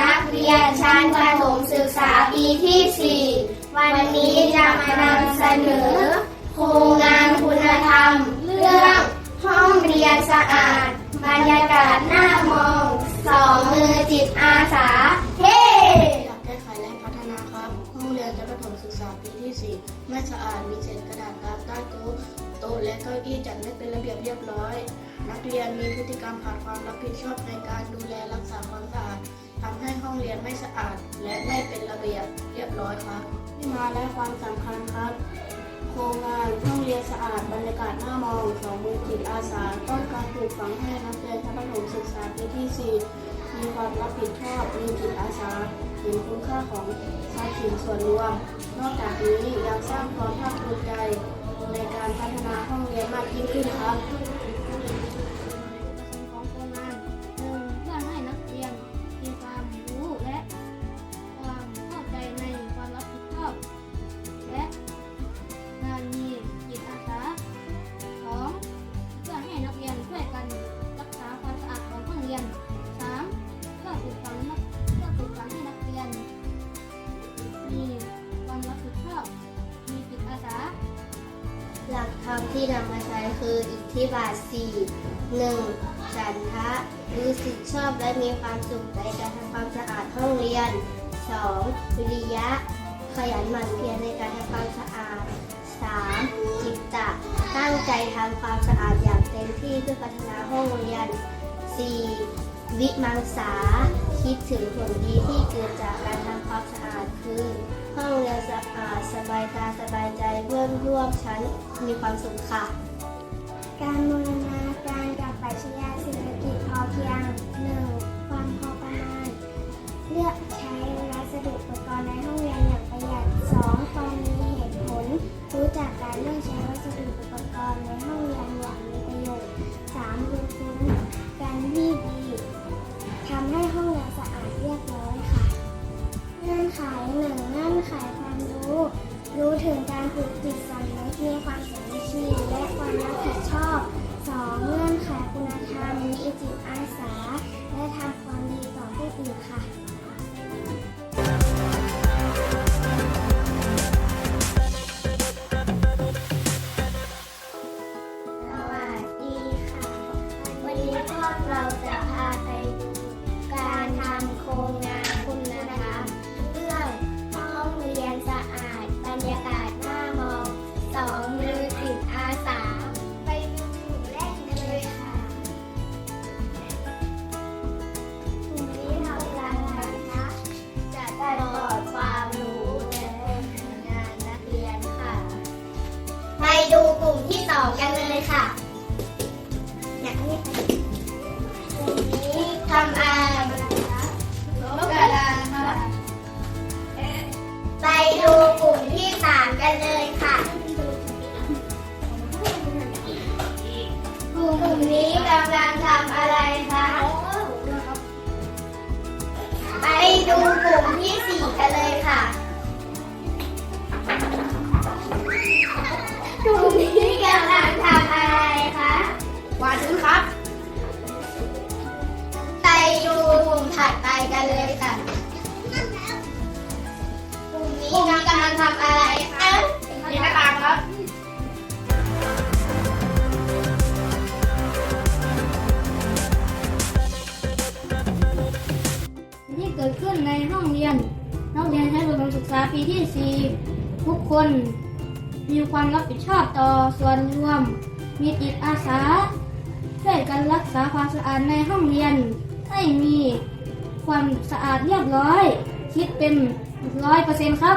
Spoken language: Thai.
นักเรียนชั้นประถมศึกษาปีที่ 4 วันนี้จะมานำเสนอ โครงงานคุณธรรม เรื่องห้องเรียนสะอาด บรรยากาศน่ามอง สองมือจิตอาสา เฮ้อยากแก้ไขและพัฒนาครับ ห้องเรียนชั้นประถมศึกษาปีที่ 4 ไม่สะอาดมีเศษกระดาษตามใต้โต๊ะโต๊ะและเก้าอี้จัดไม่เป็นระเบียบเรียบร้อย นักเรียนมีพฤติกรรมขาดความรับผิดชอบในการดูแล ห้องเรียนไม่สะอาดและไม่เป็นระเบียบเรียบร้อยครับที่มาและความสำคัญครับ โครงงานห้องเรียนสะอาดบรรยากาศน่ามองสองมือจิตอาสาต้องการปลูกฝังให้นักเรียนชั้นประถมศึกษาปีที่ 4 มีความรับผิดชอบมีจิตอาสาเห็นคุณค่าของทรัพย์สินส่วนรวม นอกจากนี้ยังสร้างความภาค ที่นำมาใช้คืออิทธิบาท 4 1. ฉันทะรู้สึกชอบและมีความสุขในการทำความสะอาดห้องเรียน 2. วิริยะ ขยันหมั่นเพียรในการทำความสะอาด 3. จิตตะ ตั้งใจทำความสะอาดอย่างเต็มที่เพื่อพัฒนาห้องเรียน 4. วิมังสา คิดถึงผลดีที่เกิดจากการท สะอาดสบายตาสบายใจเพื่อนร่วมชั้นมีความสุขค่ะ การบูรณาการกับปรัชญาเศรษฐกิจพอเพียง ถึงการฝึกจิตสำนึกมีความสามัคคีและความรับผิดชอบ 2. เงื่อนไขคุณธรรมมีจิตอาสา และทำความดีต่อผู้อื่นค่ะ เลยค่ะกลุ่มนี้กำลังทำอะไรคะไปดูกลุ่มที่สี่กันเลยค่ะ กิดขึ้นในห้องเรียน นักเรียนชั้นประถมศึกษาปีที่ 4 ทุกคน มีความรับผิดชอบต่อส่วนรวม มีจิตอาสา ช่วยกันรักษาความสะอาดในห้องเรียน ให้มีความสะอาดเรียบร้อย คิดเป็นร้อยเปอร์เซ็นต์ครับ